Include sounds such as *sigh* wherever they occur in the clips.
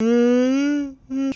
Mm.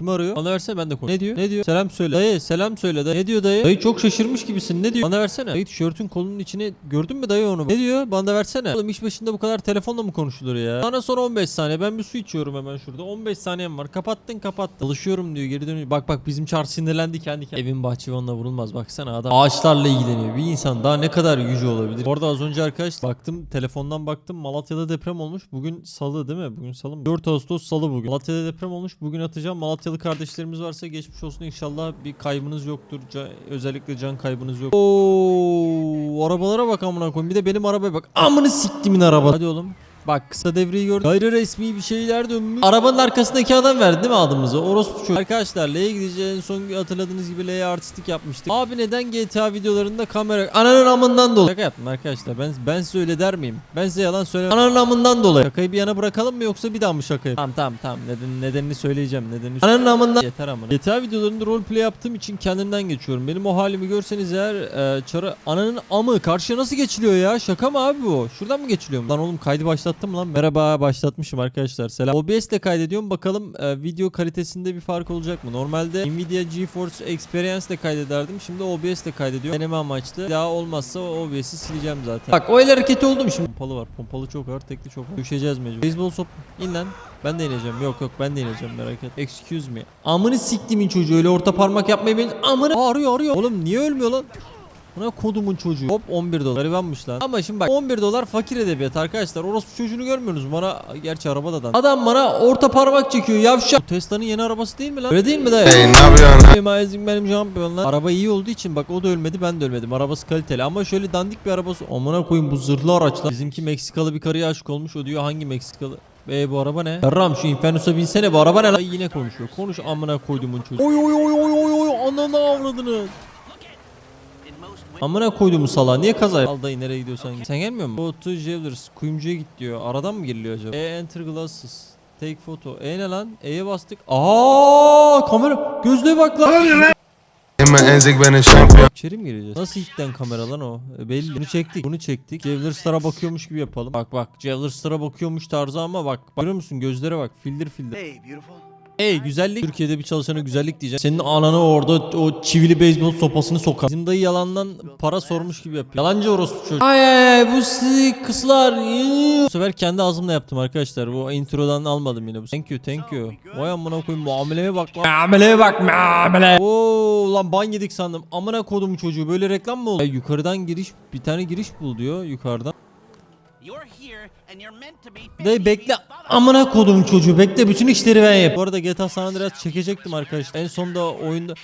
Kim arıyor? Bana versene ben de konuş. Ne diyor? Ne diyor? Selam söyle. Dayı selam söyle dayı. Ne diyor dayı? Dayı çok şaşırmış gibisin. Ne diyor? Bana versene. Dayı tişörtün kolunun içine gördün mü dayı onu? Ne diyor? Bana da versene. Oğlum iş başında bu kadar telefonla mı konuşulur ya? Bana sonra 15 saniye. Ben bir su içiyorum hemen şurada. 15 saniyem var. Kapattın kapattın. Çalışıyorum diyor. Geri dönüyor. Bak bak bizim çar sinirlendi kendi kendine. Evin bahçıvanına vurulmaz. Baksana adam ağaçlarla ilgileniyor. Bir insan daha ne kadar yüce olabilir? Orada az önce arkadaş baktım telefondan baktım Malatya'da deprem olmuş. Bugün salı değil mi? Bugün salı mı? 4 Ağustos salı bugün. Malatya'da deprem olmuş. Bugün atacağım. Malatyalı kardeşlerimiz varsa geçmiş olsun inşallah bir kaybınız yoktur. Ca- özellikle can kaybınız yok. Oo, arabalara bak amına koyayım. Bir de benim arabaya bak. Amını siktimin araba. Hadi oğlum. Bak kısa devreyi gördüm. Gayri resmi bir şeyler dönmüş. Arabanın arkasındaki adam verdi değil mi adımızı? Orospu çocuk. Arkadaşlar L'ye gideceğiz. En son hatırladığınız gibi L'ye artistik yapmıştık. Abi neden GTA videolarında kamera... Ananın amından dolayı. Şaka yaptım arkadaşlar. Ben ben size öyle der miyim? Ben size yalan söylemem. Ananın amından dolayı. Şakayı bir yana bırakalım mı yoksa bir daha mı şaka yapayım? Tamam tamam tamam. Neden, nedenini söyleyeceğim. Nedenini Ananın amından... Yeter amına. GTA videolarında roleplay yaptığım için kendimden geçiyorum. Benim o halimi görseniz eğer e, çara... Ananın amı karşıya nasıl geçiliyor ya? Şaka mı abi bu? Şuradan mı geçiliyor? Lan oğlum kaydı başlattım lan? Merhaba başlatmışım arkadaşlar. Selam. OBS ile kaydediyorum. Bakalım e, video kalitesinde bir fark olacak mı? Normalde Nvidia GeForce Experience ile kaydederdim. Şimdi OBS ile kaydediyorum. Deneme amaçlı. Daha olmazsa OBS'i sileceğim zaten. Bak o el hareketi oldu mu şimdi? Pompalı var. Pompalı çok ağır. Tekli çok ağır. Düşeceğiz mecbur. Beyzbol sop. İn lan. Ben de ineceğim. Yok yok ben de ineceğim merak et. Excuse me. Amını siktimin çocuğu öyle orta parmak yapmayı ben amını Aa, arıyor arıyor. Oğlum niye ölmüyor lan? Buna kodumun çocuğu. Hop 11 dolar. Garibanmış lan. Ama şimdi bak 11 dolar fakir edebiyat arkadaşlar. Orospu çocuğunu görmüyorsunuz? Bana gerçi arabada da. Adam bana orta parmak çekiyor yavşak. Bu Tesla'nın yeni arabası değil mi lan? Öyle değil mi dayı? Hey, ne yapıyorsun? Benim Amazing benim şampiyonlar. Araba iyi olduğu için bak o da ölmedi ben de ölmedim. Arabası kaliteli ama şöyle dandik bir arabası. Amına koyayım bu zırhlı araçlar. Bizimki Meksikalı bir karıya aşık olmuş. O diyor hangi Meksikalı? Be bu araba ne? Yarram şu Infernus'a binsene bu araba ne lan? Ay, yine konuşuyor. Konuş amına koyduğumun çocuğu. Oy oy oy oy oy oy ananı avradını. Amına koyduğumu sala niye kaza yap- Al dayı nereye gidiyorsan git. Sen gelmiyor musun? Go to Jewelers. Kuyumcuya git diyor. Aradan mı giriliyor acaba? E enter glasses. Take photo. E ne lan? E'ye bastık. Aa kamera. Gözlüğe bak lan. İçeri mi gireceğiz? Nasıl ilkten kamera lan o? E, belli. Bunu çektik. Bunu çektik. Jewelers'lara bakıyormuş gibi yapalım. Bak bak. Jewelers'lara bakıyormuş tarzı ama bak. bak. Görüyor musun? Gözlere bak. Fildir fildir. Hey, beautiful. Ey güzellik. Türkiye'de bir çalışana güzellik diyeceğim. Senin ananı orada o çivili beyzbol sopasını sokar. Bizim dayı yalandan para sormuş gibi yapıyor. Yalancı orospu çocuk. Ay ay bu sizi kızlar. Bu sefer kendi ağzımla yaptım arkadaşlar. Bu introdan almadım yine. Thank you thank you. Vay amına koyayım muameleye bak lan. Muameleye bak muamele. Oo lan ban yedik sandım. Amına kodum çocuğu böyle reklam mı oldu? Ya, yukarıdan giriş bir tane giriş bul diyor yukarıdan. Dayı bekle amına kodum çocuğu bekle bütün işleri ben yap. Bu arada GTA San Andreas çekecektim arkadaşlar. En sonunda oyunda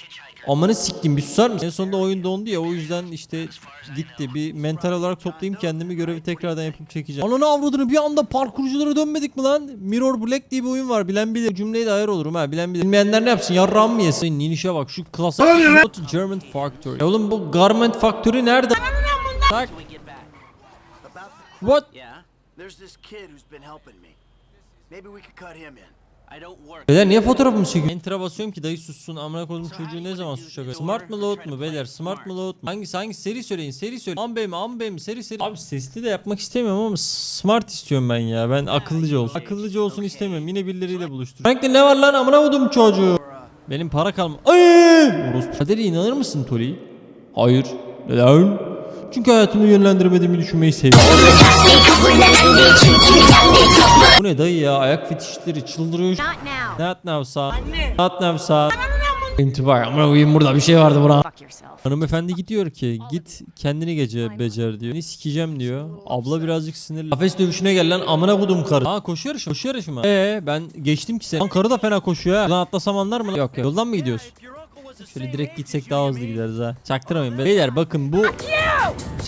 Amanı siktim bir susar mısın? En sonunda oyun dondu ya o yüzden işte gitti. Bir mental olarak toplayayım kendimi görevi tekrardan yapıp çekeceğim. Ananı avradını bir anda parkurculara dönmedik mi lan? Mirror Black diye bir oyun var. Bilen bilir. Cümleyi de ayar olurum ha. Bilen bilir. Bilmeyenler ne yapsın? Yarram mı yesin? Ninişe bak şu to German Factory. Ya oğlum bu Garment Factory nerede? Tak. What? yeah, There's this kid who's been helping me. Maybe we could cut him in. I don't work. Beyler niye fotoğrafımı çekiyor? Enter'a basıyorum ki dayı sussun. Amına koydum çocuğu ne zaman susacak? Smart mı load mu beyler? Smart mı load mu? Hangisi hangisi? Seri söyleyin. Seri söyleyin. Ambe mi? Ambe mi? Seri seri. Abi sesli de yapmak istemiyorum ama smart istiyorum ben ya. Ben akıllıca olsun. Akıllıca olsun istemiyorum. Yine birileriyle buluştur. Frankly ne var lan? Amına koydum çocuğu. Benim para kalma. Ay! Orospu. Kaderi inanır mısın Tori? Hayır. Neden? Çünkü hayatımı yönlendirmediğimi düşünmeyi seviyorum. Bu ne dayı ya? Ayak fetişleri çıldırıyor. Not now. Not now sağ. Not now sağ. İntibar. Ama koyayım burada bir şey vardı buna. Hanımefendi gidiyor ki git kendini gece becer diyor. Ne sikeceğim diyor. Abla birazcık sinirli. Kafes dövüşüne gel lan amına kodum karı. Aa koşuyor yarışı. Koşuyor mı? Ee ben geçtim ki sen. Lan karı da fena koşuyor ha. Lan atlasam anlar mı? Yok yok. Yoldan mı gidiyoruz? Şöyle direkt gitsek daha hızlı gideriz ha. Çaktırmayın. Beyler bakın bu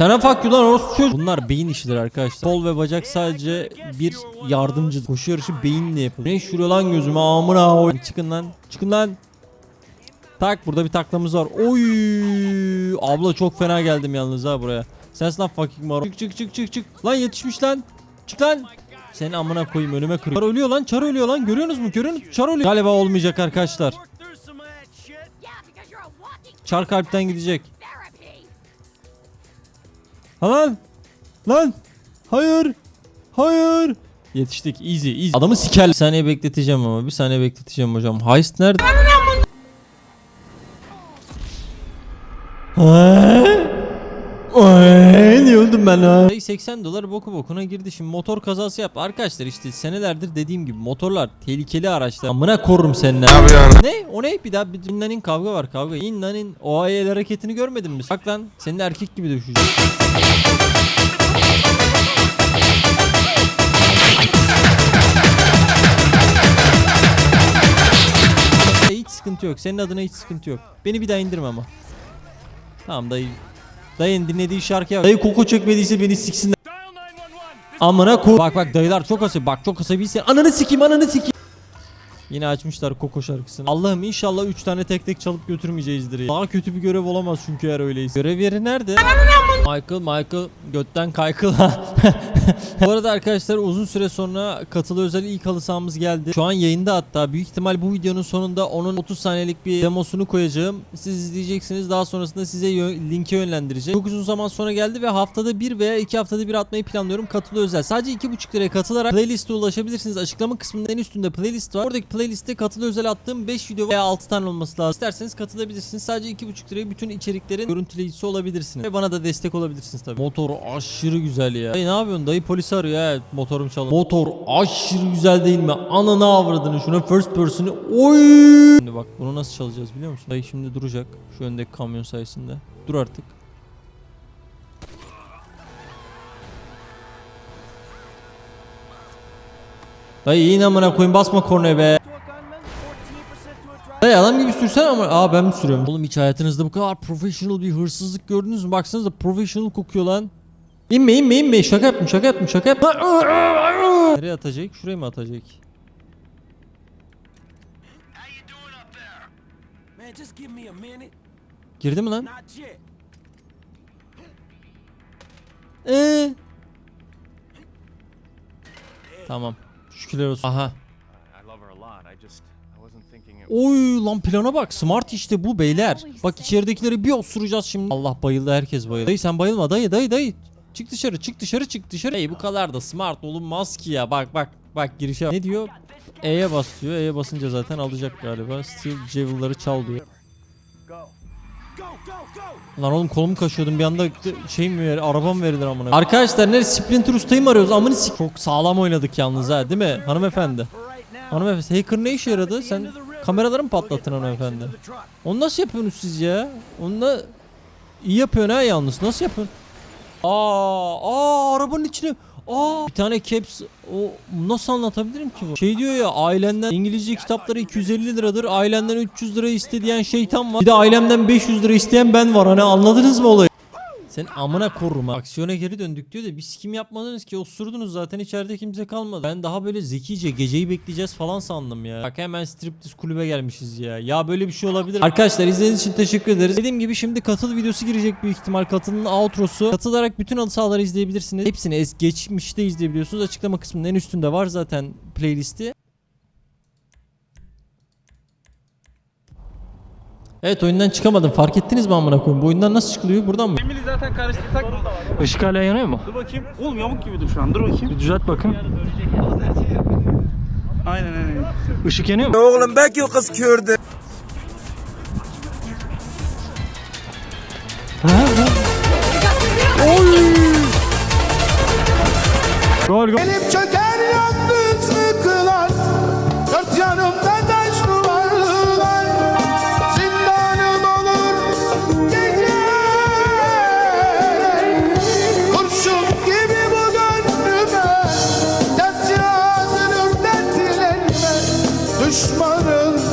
sana fuck you lan orospu. Bunlar beyin işidir arkadaşlar. Kol ve bacak sadece bir yardımcı. Koşu yarışı beyinle yapılır. Ne şuruyor lan gözüme amına oy. Çıkın lan. Çıkın lan. Tak burada bir taklamız var. Oy! Abla çok fena geldim yalnız ha buraya. Sensin lan fucking maro. Çık çık çık çık çık. Lan yetişmiş lan. Çık lan. Senin amına koyayım önüme kırıyor. Çar ölüyor lan çar ölüyor lan. Görüyorsunuz mu? Görüyorsunuz? Çar ölüyor. Galiba olmayacak arkadaşlar. Çar kalpten gidecek. Lan. Lan. Hayır. Hayır. Yetiştik. Easy easy. Adamı siker. Bir saniye bekleteceğim ama. Bir saniye bekleteceğim hocam. Heist nerede? Niye öldüm ben ha? 80 dolar boku bokuna girdi şimdi motor kazası yaptı. Arkadaşlar işte senelerdir dediğim gibi motorlar tehlikeli araçlar. Amına korurum seninle. Ne? O ne? Bir daha bir İnnan'in kavga var kavga. İnnan'in o hareketini görmedin mi? Bak lan senin erkek gibi dövüşecek. Hiç sıkıntı yok. Senin adına hiç sıkıntı yok. Beni bir daha indirme ama. Tamam dayı. Dayın dinlediği şarkıya Dayı koko çökmediyse beni siksin. Amına ko Bak bak dayılar çok asabi. Bak çok asabi. Ananı sikeyim ananı sikeyim. Yine açmışlar Koko şarkısını. Allah'ım inşallah 3 tane tek tek çalıp götürmeyeceğizdir. Daha kötü bir görev olamaz çünkü eğer öyleyse. Görev yeri nerede? Michael, Michael götten kaykıl. *laughs* bu arada arkadaşlar uzun süre sonra katılı özel ilk halı sahamız geldi. Şu an yayında hatta büyük ihtimal bu videonun sonunda onun 30 saniyelik bir demosunu koyacağım. Siz izleyeceksiniz daha sonrasında size yö- linke yönlendireceğim. Çok uzun zaman sonra geldi ve haftada bir veya iki haftada bir atmayı planlıyorum katılı özel. Sadece 2,5 liraya katılarak playlist'e ulaşabilirsiniz. Açıklama kısmının en üstünde playlist var. Oradaki playlist'te katılı özel attığım 5 video veya 6 tane olması lazım. İsterseniz katılabilirsiniz. Sadece 2,5 liraya bütün içeriklerin görüntüleyicisi olabilirsiniz. Ve bana da destek olabilirsiniz tabii. Motor aşırı güzel ya. Dayı ne yapıyorsun? Dayı polis arıyor ya motorum çalın. Motor aşırı güzel değil mi? Ananı avradını şuna first person'ı. Oy! Şimdi bak bunu nasıl çalacağız biliyor musun? Dayı şimdi duracak. Şu öndeki kamyon sayesinde. Dur artık. Dayı iyi amına koyayım basma kornaya be. Dayı adam gibi sürsene ama aa ben mi sürüyorum? Oğlum hiç hayatınızda bu kadar professional bir hırsızlık gördünüz mü? Baksanıza professional kokuyor lan. İnme inme inme şaka yaptım şaka yaptım şaka yaptım. Nereye atacak? Şuraya mı atacak? Girdi mi lan? Ee? Tamam. Şükürler olsun. Aha. Oy lan plana bak. Smart işte bu beyler. Bak içeridekileri bir osuracağız şimdi. Allah bayıldı herkes bayıldı. Dayı sen bayılma dayı dayı dayı. Çık dışarı çık dışarı çık dışarı. Dayı bu kadar da smart olunmaz ki ya. Bak bak bak girişe. Ne diyor? E'ye bas diyor. E'ye basınca zaten alacak galiba. Steel Javel'ları çal diyor. Lan oğlum kolumu kaşıyordum bir anda şey mi verir araba mı verilir amına Arkadaşlar ne Splinter Usta'yı mı arıyoruz amını sik Çok sağlam oynadık yalnız ha değil mi hanımefendi Hanımefendi hacker ne işe yaradı sen kameraları mı patlattın hanımefendi Onu nasıl yapıyorsunuz siz ya Onu da iyi yapıyorsun ha yalnız nasıl yapıyorsun Aa, aa arabanın içine Aa bir tane caps o nasıl anlatabilirim ki bu? Şey diyor ya ailenden İngilizce kitapları 250 liradır. Ailenden 300 lira iste diyen şeytan var. Bir de ailemden 500 lira isteyen ben var. Hani anladınız mı olayı? Sen amına korurum ha. Aksiyona geri döndük diyor da biz kim yapmadınız ki osurdunuz zaten içeride kimse kalmadı. Ben daha böyle zekice geceyi bekleyeceğiz falan sandım ya. Bak hemen striptiz kulübe gelmişiz ya. Ya böyle bir şey olabilir. Arkadaşlar izlediğiniz için teşekkür ederiz. Dediğim gibi şimdi katıl videosu girecek büyük ihtimal. Katılın outrosu. Katılarak bütün halı sahaları izleyebilirsiniz. Hepsini es geçmişte izleyebiliyorsunuz. Açıklama kısmının en üstünde var zaten playlisti. Evet oyundan çıkamadım. Fark ettiniz mi amına koyayım? Bu oyundan nasıl çıkılıyor? Buradan mı? Emili zaten karıştırsak Işık hala yanıyor mu? Dur bakayım. Oğlum yamuk gibidir şu an. Dur bakayım. Bir düzelt bakın. Aynen aynen. Işık yanıyor mu? Oğlum belki o kız kördü. Gol gol. Benim çocuğum